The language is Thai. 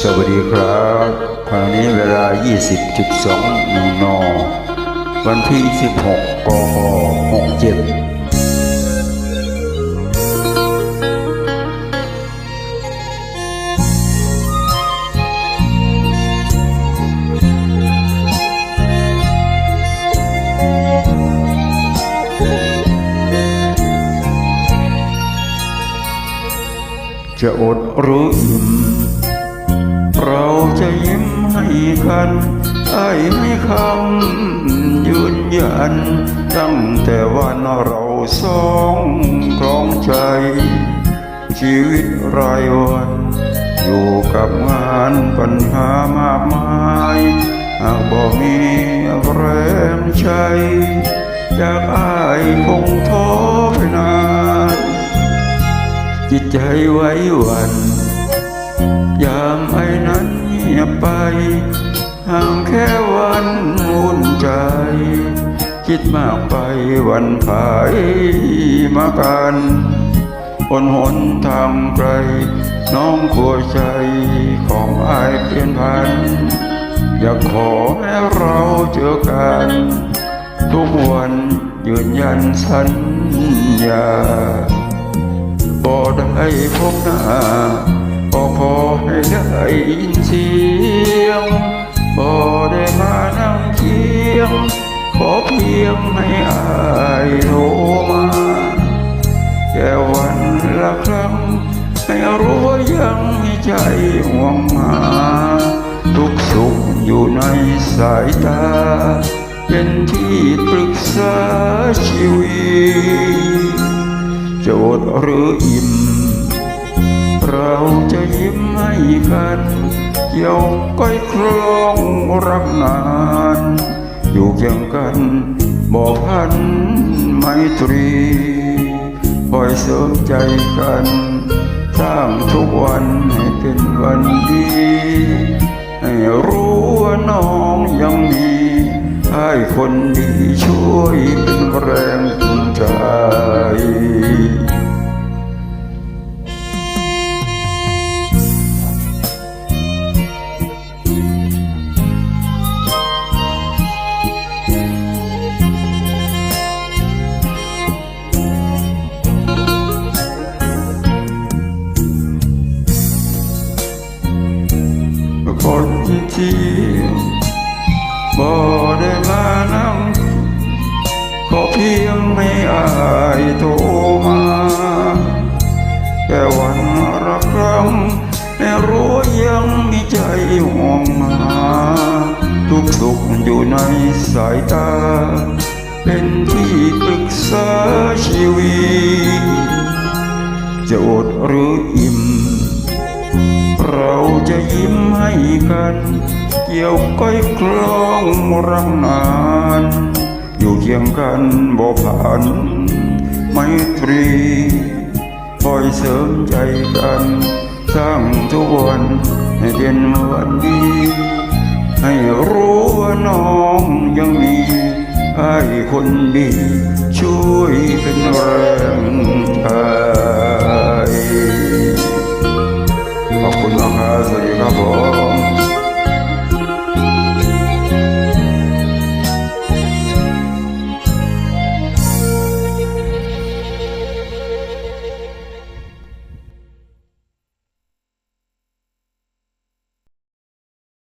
สวัสดีครับคราวนี้เวลา 20.2นนวันที่ 16กห67 จะอดหรืออิ่ม เราจะยิ้มให้กันไอ้ให้คำยืนยัน ตั้งแต่วันเราสองครองใจ ชีวิตรายวัน อยู่กับงานปัญหามากมายหากบ่มีแรงใจอยากอายคงท้อไปนาน จิตใจไว้วันยามไอ้นั้นเงียบไป ห่างแค่วันวุ่นใจ คิดมากไปวันผายมากันบนหนทางไกล น้องกลัวใจของอายเปลี่ยนพัน อยากขอให้เราเจอกัน ทุกวันยืนยันสัญญา บ่ได้พบหน้าก็ขอให้ได้ยินเสียงบ่ได้มานั่งเคียง ขอเพียงให้อายโทรมาแค่วันละครั้งให้รู้ว่ายังมีใจห่วงมาทุกสุขอยู่ในสายตา เป็นที่ปรึกษาชีวิต จะอดหรืออิ่ม เราจะยิ้มให้กันเกี่ยวก้อยครองรักนาน อยู่เคียงกันบอกพันไมตรีคอยเสริมใจกันสร้างทุกวันให้เป็นวันดี ให้รู้ว่าน้องยังมีให้คนดีช่วยเป็น คนที่บ่ได้มานั่งก็เพียงไม่อายโทรมาแค่วันละครั้งไม่รู้ยังมีใจห่วงมาทุกสุขอยู่ในสายตา เป็นที่ปรึกษาชีวิต กัน เกี่ยวก้อยคล้องรักนาน อยู่เคียงกันบ่ผ่านไมตรีคอยเสริมใจกัน สร้างทุกวันให้เป็นวันดีให้รู้ว่าน้องยังมีให้คนดีช่วยเป็นแรง